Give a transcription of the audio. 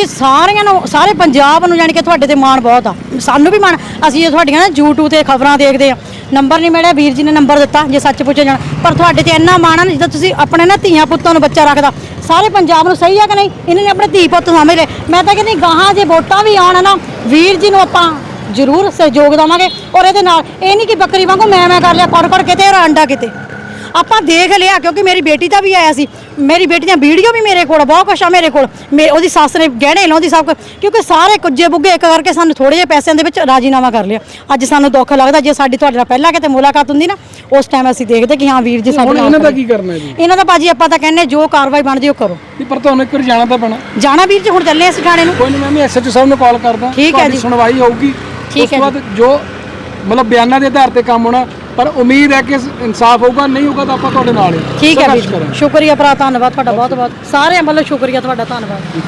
ਕਿ ਸਾਰਿਆਂ ਨੂੰ, ਸਾਰੇ ਪੰਜਾਬ ਨੂੰ ਜਾਣੀ ਕਿ ਤੁਹਾਡੇ ਤੇ ਮਾਣ ਬਹੁਤ ਆ। ਸਾਨੂੰ ਵੀ ਮਾਣ। ਅਸੀਂ ਇਹ ਤੁਹਾਡੀਆਂ ਨਾ YouTube ਤੇ ਖਬਰਾਂ ਦੇਖਦੇ ਆ, ਨੰਬਰ ਨਹੀਂ ਮਿਲਿਆ, ਵੀਰ ਜੀ ਨੇ ਨੰਬਰ ਦਿੱਤਾ, ਜੇ ਸੱਚ ਪੁੱਛੇ ਜਾਣ। ਪਰ ਤੁਹਾਡੇ ਤੇ ਇੰਨਾ ਮਾਣ ਆ ਨਾ, ਜਿੱਦਾਂ ਤੁਸੀਂ ਆਪਣੇ ਨਾ ਧੀਆਂ ਪੁੱਤਾਂ ਨੂੰ ਬੱਚਾ ਰੱਖਦਾ। ਸਾਰੇ ਪੰਜਾਬ ਨੂੰ ਸਹੀ ਆ ਕਿ ਨਹੀਂ? ਇਹਨਾਂ ਨੇ ਆਪਣੇ ਧੀ ਪੁੱਤ ਸਮਝ ਲਏ ਮੈਂ ਤਾਂ ਕਹਿੰਦੀ, ਗਾਹਾਂ ਜੇ ਵੋਟਾਂ ਵੀ ਆਉਣ ਨਾ, ਵੀਰ ਜੀ ਨੂੰ ਆਪਾਂ ਜ਼ਰੂਰ ਸਹਿਯੋਗ ਦੇਵਾਂਗੇ। ਔਰ ਇਹਦੇ ਨਾਲ, ਇਹ ਨਹੀਂ ਕਿ ਬੱਕਰੀ ਵਾਂਗੂ ਮੈਂ ਮੈਂ ਕਰ ਲਿਆ ਕਰ ਕਰ ਕਿਤੇ, ਔਰ ਅੰਡਾ ਕਿਤੇ। ਆਪਾਂ ਦੇਖ ਲਿਆ, ਕਿਉਂਕਿ ਮੇਰੀ ਬੇਟੀ ਦਾ ਵੀ ਆਇਆ ਸੀ। ਮੇਰੀ ਬੇਟੀ ਦੀਆਂ ਵੀਡੀਓ ਵੀ ਮੇਰੇ ਕੋਲ ਬਹੁਤ ਕੁਛ ਆ ਮੇਰੇ ਕੋਲ। ਮੇ ਉਹਦੀ ਸੱਸ ਨੇ ਗਹਿਣੇ ਲਾਉਂਦੀ ਸਭ ਕਿਉਂਕਿ ਸਾਰੇ ਕੁੱਜੇ ਬੁੱਗੇ ਇੱਕ ਕਰਕੇ ਸਾਨੂੰ ਥੋੜੇ ਜਿਹੇ ਪੈਸਿਆਂ ਦੇ ਵਿੱਚ ਰਾਜੀਨਾਮਾ ਕਰ ਲਿਆ। ਅੱਜ ਸਾਨੂੰ ਦੁੱਖ ਲੱਗਦਾ ਜੇ ਸਾਡੀ ਤੁਹਾਡੇ ਨਾਲ ਪਹਿਲਾਂ ਕਿਤੇ ਮੁਲਾਕਾਤ ਹੁੰਦੀ ਨਾ ਉਸ ਟਾਈਮ ਅਸੀਂ ਦੇਖਦੇ ਕਿ ਹਾਂ ਵੀਰ ਜੀ ਸਾਡੇ ਹੁਣ ਨਾਲ ਇਹਨਾਂ ਦਾ। ਕੀ ਕਰਨਾ ਹੈ ਜੀ? ਇਹਨਾਂ ਦਾ ਬਾਜੀ ਆਪਾਂ ਤਾਂ ਕਹਿੰਨੇ ਜੋ ਕਾਰਵਾਈ ਬਣਦੀ ਉਹ ਕਰੋ। ਨਹੀਂ ਪਰ ਤੁਹਾਨੂੰ ਇੱਕ ਵਾਰ ਜਾਣਾ ਤਾਂ ਪੈਣਾ। ਜਾਣਾ ਵੀਰ ਜੀ ਹੁਣ ਚੱਲੇ ਅਸੀਂ ਥਾਣੇ ਨੂੰ। ਕੋਈ ਨਹੀਂ ਮੈਂ ਐਸਐਚਓ ਸਾਹਿਬ ਨੂੰ ਕਾਲ ਕਰਦਾ। ਠੀਕ ਹੈ ਤੁਹਾਡੀ ਜੀ। ਸੁਣਵਾਈ ਹੋਊਗੀ। ਠੀਕ ਉਸ ਤੋਂ ਬਾਅਦ ਜੋ ਮਤਲਬ ਬਿਆਨਾਂ ਦੇ ਆਧਾਰ ਤੇ ਕੰਮ ਹੋਣਾ ਪਰ ਉਮੀਦ ਹੈ ਕਿ ਇਨਸਾਫ ਹੋਊਗਾ ਨਹੀਂ ਹੋਊਗਾ ਤਾਂ ਆਪਾਂ ਤੁਹਾਡੇ ਨਾਲ ਹੀ ਠੀਕ ਹੈ ਵੀਰ ਜੀ। ਕਰਾਂਗੇ। ਸ਼ੁਕਰੀਆ ਭਰਾ ਧੰਨਵਾਦ ਤੁਹਾਡਾ ਬਹੁਤ ਬਹੁਤ ਸਾਰਿਆਂ ਵੱਲੋਂ ਸ਼ੁਕਰੀਆ ਤੁਹਾਡਾ ਧੰਨਵਾਦ।